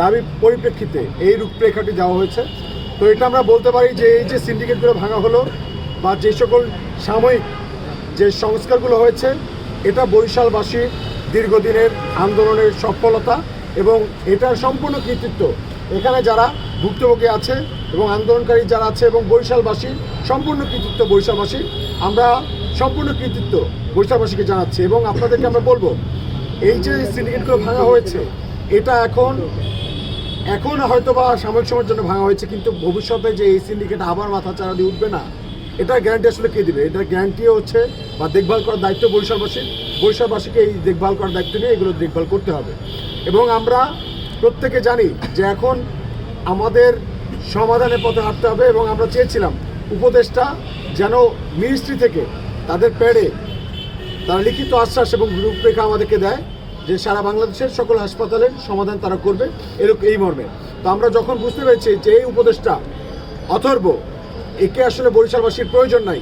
দাবি পরিপ্রেক্ষিতে এই রূপরেখাটি দেওয়া হয়েছে। তো এটা আমরা বলতে পারি যে এই যে সিন্ডিকেটগুলো ভাঙা হলো বা যে সকল সাময়িক যে সংস্কারগুলো হয়েছে, এটা বরিশালবাসীর দীর্ঘদিনের আন্দোলনের সফলতা এবং এটার সম্পূর্ণ কৃতিত্ব। এখানে যারা ভুক্তভোগী আছে এবং আন্দোলনকারী যারা আছে এবং বরিশালবাসীর সম্পূর্ণ কৃতিত্ব বরিশালবাসীর আমরা সম্পূর্ণ কৃতিত্ব বরিশালবাসীকে জানাচ্ছি এবং আপনাদেরকে আমরা বলব, এই যে সিন্ডিকেটগুলো ভাঙা হয়েছে, এটা এখন এখন হয়তো বা সাময়িক সময়ের জন্য ভাঙা হয়েছে, কিন্তু ভবিষ্যতে যে এই সিন্ডিকেট আবার মাথা চারা দিয়ে উঠবে না এটা গ্যারান্টি আসলে কে দিবে? এটা গ্যারান্টি হচ্ছে বা দেখভাল করার দায়িত্ব বরিশালবাসীর। বরিশালবাসীকে এই দেখভাল করার দায়িত্ব নিয়ে এগুলো দেখভাল করতে হবে। এবং আমরা প্রত্যেকে জানি যে এখন আমাদের সমাধানের পথে হাঁটতে হবে এবং আমরা চেয়েছিলাম উপদেশটা যেন মিনিস্ট্রি থেকে তাদের প্যাডে তারা লিখিত আশ্বাস এবং রূপরেখা আমাদেরকে দেয়। যে সারা বাংলাদেশের সকল হাসপাতালের সমাধান তারা করবে এরকম এই মর্মে। তো আমরা যখন বুঝতে পেরেছি যে এই উপদেশটা অথর্ব, একে আসলে বরিশালবাসীর প্রয়োজন নাই।